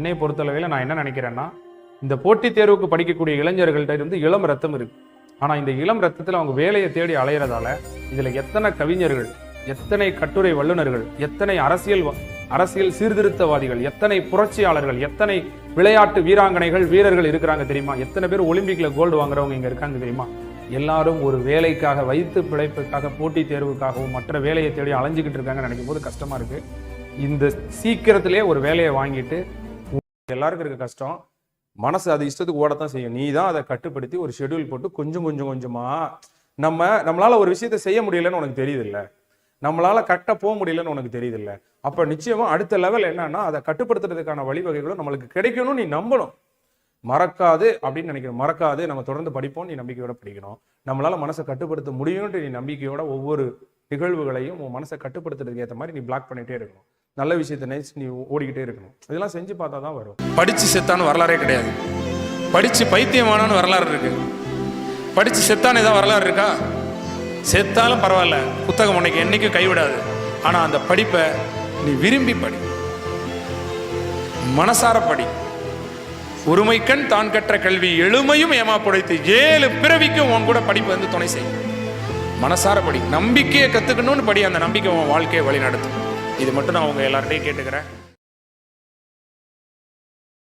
என்னை பொறுத்தளவில் நான் என்ன நினைக்கிறேன்னா இந்த போட்டித் தேர்வுக்கு படிக்கக்கூடிய இளைஞர்கள்ட்ட இருந்து இளம் ரத்தம் இருக்கு. ஆனால் இந்த இளம் ரத்தத்தில் அவங்க வேலையை தேடி அலையிறதால இதில் எத்தனை கவிஞர்கள் எத்தனை கட்டுரை வல்லுநர்கள் எத்தனை அரசியல் அரசியல் சீர்திருத்தவாதிகள் எத்தனை புரட்சியாளர்கள் எத்தனை விளையாட்டு வீராங்கனைகள் வீரர்கள் இருக்கிறாங்க தெரியுமா? எத்தனை பேர் ஒலிம்பிக்கில் கோல்டு வாங்குறவங்க இங்கே இருக்காங்க தெரியுமா? எல்லாரும் ஒரு வேலைக்காக வைத்து பிழைப்புக்காக போட்டித் தேர்வுக்காகவும் மற்ற வேலையை தேடி அலைஞ்சிக்கிட்டு இருக்காங்கன்னு நினைக்கும் போது கஷ்டமா இருக்குது இந்த சீக்கிரத்திலே ஒரு வேலையை வாங்கிட்டு எல்லாருக்கும் இருக்க கஷ்டம். மனசு அது இஷ்டத்துக்கு ஓடத்தான் செய்யும். நீ தான் அதை கட்டுப்படுத்தி ஒரு ஷெட்யூல் போட்டு கொஞ்சம் கொஞ்சம் கொஞ்சமா நம்ம நம்மளால ஒரு விஷயத்த செய்ய முடியலன்னு உனக்கு தெரியுது இல்ல நம்மளால கட்ட போக முடியலன்னு உனக்கு தெரியுது இல்ல அப்ப நிச்சயமா அடுத்த லெவல் என்னன்னா அதை கட்டுப்படுத்துறதுக்கான வழிவகைகளும் நம்மளுக்கு கிடைக்கணும் நீ நம்பணும். மறக்காது அப்படின்னு நினைக்கணும். மறக்காது நம்ம தொடர்ந்து படிப்போம் நீ நம்பிக்கையோட படிக்கணும். நம்மளால மனசை கட்டுப்படுத்த முடியும்னு நீ நம்பிக்கையோட ஒவ்வொரு நிகழ்வுகளையும் உன் மனசை கட்டுப்படுத்துறதுக்கு ஏற்ற மாதிரி நீ பிளாக் பண்ணிட்டே இருக்கணும். நல்ல விஷயத்தை நினைச்சு நீ ஓடிக்கிட்டே இருக்கணும். இதெல்லாம் செஞ்சு பார்த்தா தான் வரும். படிச்சு செத்தான்னு வரலாறே கிடையாது. படிச்சு பைத்தியமானான்னு வரலாறு இருக்கு. படிச்சு செத்தான்னு ஏதாவது வரலாறு இருக்கா? செத்தாலும் பரவாயில்ல. புத்தகம் உனக்கு என்னைக்கும் கைவிடாது. ஆனா அந்த படிப்பை நீ விரும்பி படி. மனசார படி. ஒருமைக்கண் தான் கற்ற கல்வி எழுமையும் ஏமா புடைத்து ஏழு பிறவிக்கும் உன் கூட படிப்பு வந்து துணை செய்யும். மனசார படி. நம்பிக்கையை கற்றுக்கணும்னு படி. அந்த நம்பிக்கை உன் வாழ்க்கையை வழி நடத்தும் இது மட்டும் நான் உங்க எல்லார்ட்டையும் கேட்டுக்கிறேன்.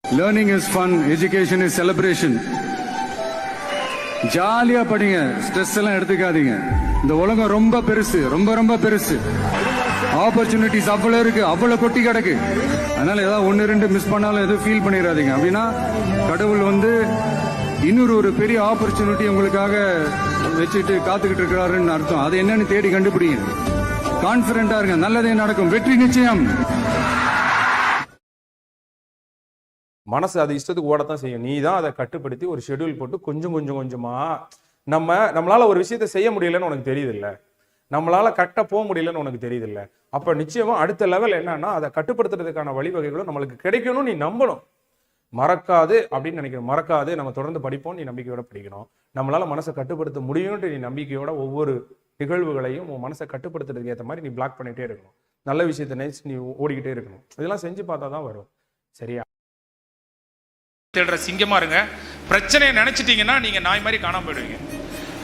Learning is fun education is celebration ஜாலியா படிங்க ஸ்ட்ரெஸ் எல்லாம் எடுத்துக்காதீங்க. இந்த உலகம் ரொம்ப பெருசு ரொம்ப ரொம்ப பெருசு. ஆப்பர்ச்சுனிட்டிஸ் அவ்வளவு இருக்கு அவ்வளவு கொட்டி கிடக்கு. அதனால ஏதாவது ஒன்னு ரெண்டு மிஸ் பண்ணாலும் எதுவும் ஃபீல் பண்ணிடாதீங்க. அப்படின்னா கடவுள் வந்து இன்னொரு ஒரு பெரிய ஆப்பர்ச்சுனிட்டி உங்களுக்காக வச்சுட்டு காத்துக்கிட்டு இருக்கிறாருன்னு அர்த்தம். அது என்னன்னு தேடி கண்டுபிடிங்க. கான்பிடண்டா இருங்க. நல்லதே நடக்கும். வெற்றி நிச்சயம். மனசு அது இஷ்டத்துக்கு ஓடத்தான் செய்யும். நீ தான் அதை கட்டுப்படுத்தி ஒரு ஷெட்யூல் போட்டு கொஞ்சம் கொஞ்சம் கொஞ்சமா நம்ம நம்மளால ஒரு விஷயத்த செய்ய முடியலன்னு உனக்கு தெரியுது இல்ல நம்மளால கரெக்டா போக முடியலன்னு உனக்கு தெரியுது இல்ல அப்ப நிச்சயமா அடுத்த லெவல் என்னன்னா அதை கட்டுப்படுத்துறதுக்கான வழிவகைகளும் நம்மளுக்கு கிடைக்கணும் நீ நம்பணும். மறக்காது அப்படின்னு நினைக்கணும். மறக்காது. நம்ம தொடர்ந்து படிப்போம் நீ நம்பிக்கையோட படிக்கணும். நம்மளால மனசை கட்டுப்படுத்த முடியும்ன்ற நீ நம்பிக்கையோட ஒவ்வொரு நிகழ்வுகளையும் உன் மனசை கட்டுப்படுத்துறதுக்கு ஏற்ற மாதிரி நீ பிளாக் பண்ணிகிட்டே இருக்கணும். நல்ல விஷயத்தை நினைச்சு நீ ஓடிக்கிட்டே இருக்கணும். இதெல்லாம் செஞ்சு பார்த்தா தான் வரும். சரியா? தேடுற சிங்கமா இருங்க. பிரச்சனையை நினைச்சிட்டீங்கன்னா நீங்க நாய் மாதிரி காணாம போயிடுவீங்க.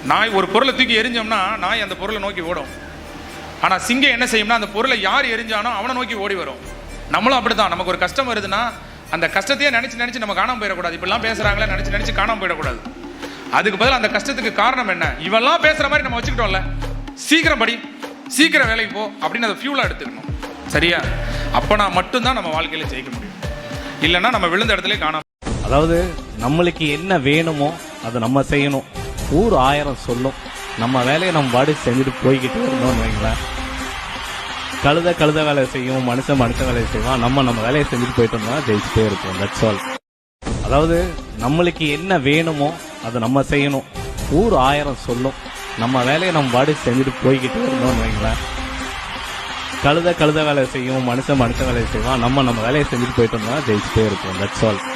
நாய் ஒரு பொருளை தூக்கி எரிஞ்சோம்னா நாய் அந்த பொருளை நோக்கி ஓடும். ஆனா சிங்கம் என்ன செய்யும்னா அந்த பொருளை யார் எரிஞ்சானோ அவனை நோக்கி ஓடி வரும். நம்மளும் அப்படிதான். நமக்கு ஒரு கஷ்டம் வருதுன்னா அந்த கஷ்டத்தையே நினைச்சு நினைச்சு நம்ம காணாம போயிடக்கூடாது. இப்படிலாம் பேசுறாங்களே நினைச்சு நினைச்சு காணாம போயிடக்கூடாது. அதுக்கு பதில் அந்த கஷ்டத்துக்கு காரணம் என்ன? இவெல்லாம் பேசுற மாதிரி நம்ம வச்சுக்கிட்டோம்ல. சீக்கிரம் படி. சீக்கிரம் வேலைக்கு போ அப்படின்னு அதை ஃபியூலாக எடுத்துக்கணும். சரியா? அப்பனா மட்டும்தான் நம்ம வாழ்க்கையில ஜெயிக்க முடியும். இல்லைன்னா நம்ம விழுந்த இடத்துல காணாம அதாவது நம்மளுக்கு என்ன வேணுமோ அதை நம்ம செய்யணும். ஊர் ஆயிரம் சொல்லும். நம்ம வேலையை நம்ம பாடி செஞ்சுட்டு போய்கிட்டே இருந்தோம்னு வைங்களேன். கழுத கழுத வேலை செய்யும் மனுஷன் மனுஷன் வேலையை செய்வான். நம்ம நம்ம வேலையை செஞ்சுட்டு போயிட்டு ஜெயிச்சுட்டே இருப்போம். தட்ஸ் ஆல் அதாவது நம்மளுக்கு என்ன வேணுமோ அதை நம்ம செய்யணும். ஊர் ஆயிரம் சொல்லும். நம்ம வேலையை நம்ம பாடி செஞ்சுட்டு போய்கிட்டே இருந்தோம்னு வைங்களேன். கழுத கழுத வேலை செய்யும் மனுஷன் மனுஷன் வேலையை செய்வான். நம்ம நம்ம வேலையை செஞ்சுட்டு போயிட்டு இருந்தோம்னா ஜெயிச்சுட்டே இருப்போம். That's all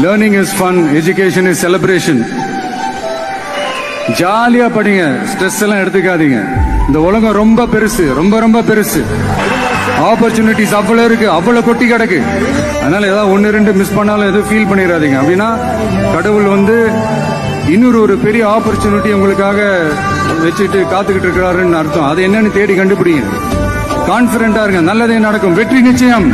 learning is fun education is celebration ஜாலியா படிங்க ஸ்ட்ரெஸ் எல்லாம் எடுத்துக்காதீங்க. இந்த உலகம் ரொம்ப பெருசு ரொம்ப ரொம்ப பெருசு. ஆப்பர்ச்சுனிட்டிஸ் அவ்வளவு இருக்கு அவ்வளவு கொட்டி கிடக்கு. அதனால ஏதாவது ஒன்று ரெண்டு மிஸ் பண்ணாலும் எதுவும் ஃபீல் பண்ணிடாதீங்க. அப்படின்னா கடவுள் வந்து இன்னொரு ஒரு பெரிய ஆப்பர்ச்சுனிட்டி உங்களுக்காக வச்சுட்டு காத்துக்கிட்டு இருக்கிறாருன்னு அர்த்தம். அது என்னன்னு தேடி கண்டுபிடிங்க. கான்பிடண்டா இருங்க நல்லதே நடக்கும். வெற்றி நிச்சயம்.